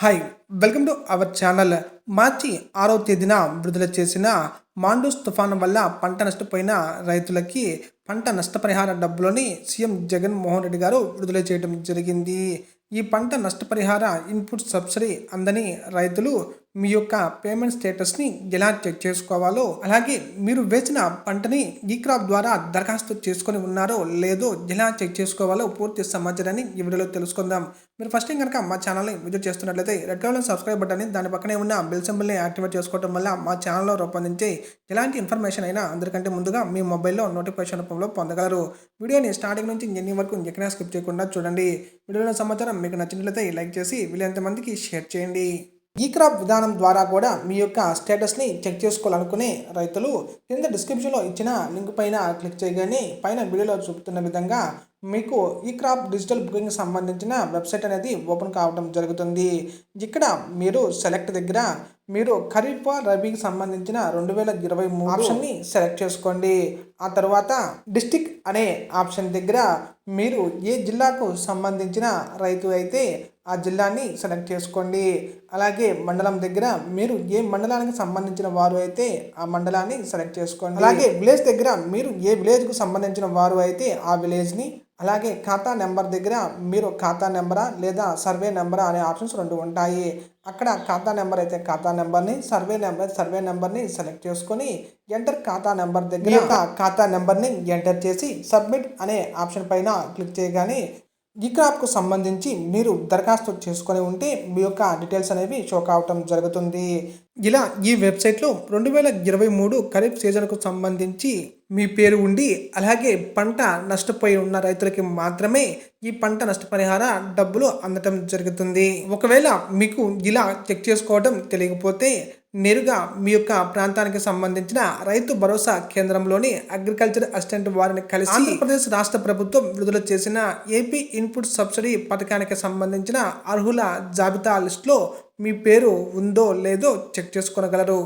Hi welcome to our channel మార్చి ఆరో తేదీన విడుదల చేసిన మాండూస్ తుఫాను వల్ల పంట నష్టపోయిన రైతులకి పంట నష్టపరిహార డబ్బులని సీఎం జగన్మోహన్ రెడ్డి గారు విడుదల చేయడం జరిగింది. ఈ పంట నష్టపరిహార ఇన్పుట్ సబ్సిడీ అందని రైతులు మీ యొక్క పేమెంట్ స్టేటస్ని ఎలా చెక్ చేసుకోవాలో అలాగే మీరు వేసిన పంటని ఈ క్రాప్ ద్వారా దరఖాస్తు చేసుకొని ఉన్నారో లేదో ఎలా చెక్ చేసుకోవాలో పూర్తి సమాచారాన్ని ఈ వీడియోలో తెలుసుకుందాం. మీరు ఫస్ట్ టైం కనుక మా ఛానల్ని విజిట్ చేస్తున్నట్లయితే రెడ్ కలర్ సబ్స్క్రైబ్ బటన్ని దాని పక్కనే ఉన్న బెల్ సింబల్ని యాక్టివేట్ చేసుకోవడం వల్ల మా ఛానల్లో రూపొందించే ఎలాంటి ఇన్ఫర్మేషన్ అయినా అందరికంటే ముందుగా మీ మొబైల్లో నోటిఫికేషన్ రూపంలో పొందగలరు. వీడియోని స్టార్టింగ్ నుంచి ఎన్ని వరకు ఎక్కడా స్కిప్ చేయకుండా చూడండి. వీడియోలో సమాచారం మీకు నచ్చినట్లయితే లైక్ చేసి వీలైనంత మందికి షేర్ చేయండి. ఈ క్రాప్ విధానం ద్వారా కూడా మీ యొక్క స్టేటస్ని చెక్ చేసుకోవాలనుకునే రైతులు కింద డిస్క్రిప్షన్లో ఇచ్చిన లింక్ పైన క్లిక్ చేయగానే పైన వీడియోలో చూపుతున్న విధంగా మీకు ఈ క్రాప్ డిజిటల్ బుకింగ్ సంబంధించిన వెబ్సైట్ అనేది ఓపెన్ కావడం జరుగుతుంది. ఇక్కడ మీరు సెలెక్ట్ దగ్గర మీరు ఖరీఫ్ రబీకి సంబంధించిన రెండు వేల ఇరవై మూడు ఆప్షన్ని సెలెక్ట్ చేసుకోండి. ఆ తర్వాత డిస్టిక్ అనే ఆప్షన్ దగ్గర మీరు ఏ జిల్లాకు సంబంధించిన రైతు అయితే ఆ జిల్లాని సెలెక్ట్ చేసుకోండి. అలాగే మండలం దగ్గర మీరు ఏ మండలానికి సంబంధించిన వారు అయితే ఆ మండలాన్ని సెలెక్ట్ చేసుకోండి. అలాగే విలేజ్ దగ్గర మీరు ఏ విలేజ్కు సంబంధించిన వారు అయితే ఆ విలేజ్ని అలాగే ఖాతా నెంబర్ దగ్గర మీరు ఖాతా నెంబరా లేదా సర్వే నెంబరా అనే ఆప్షన్స్ రెండు ఉంటాయి. అక్కడ ఖాతా నెంబర్ అయితే ఖాతా నెంబర్ని సర్వే నెంబర్ సర్వే నెంబర్ని సెలెక్ట్ చేసుకొని ఎంటర్ ఖాతా నెంబర్ దగ్గర ఖాతా నెంబర్ని ఎంటర్ చేసి సబ్మిట్ అనే ఆప్షన్ పైన క్లిక్ చేయగానే ఈ క్రాప్కు సంబంధించి మీరు దరఖాస్తు చేసుకొని ఉంటే మీ యొక్క డీటెయిల్స్ అనేవి షో కావటం జరుగుతుంది. ఇలా ఈ వెబ్సైట్లో రెండు వేల ఇరవై మూడు ఖరీఫ్ సీజన్కు సంబంధించి మీ పేరు ఉండి అలాగే పంట నష్టపోయి ఉన్న రైతులకి మాత్రమే ఈ పంట నష్టపరిహార డబ్బులు అందటం జరుగుతుంది. ఒకవేళ మీకు ఇలా చెక్ చేసుకోవడం తెలియకపోతే నేరుగా మీ యొక్క ప్రాంతానికి సంబంధించిన రైతు భరోసా కేంద్రంలోని అగ్రికల్చర్ అసిస్టెంట్ వారిని కలిసి ఆంధ్రప్రదేశ్ రాష్ట్ర ప్రభుత్వం విడుదల చేసిన ఏపీ ఇన్పుట్ సబ్సిడీ పథకానికి సంబంధించిన అర్హుల జాబితా లిస్టులో మీ పేరు ఉందో లేదో చెక్ చేసుకోగలరు.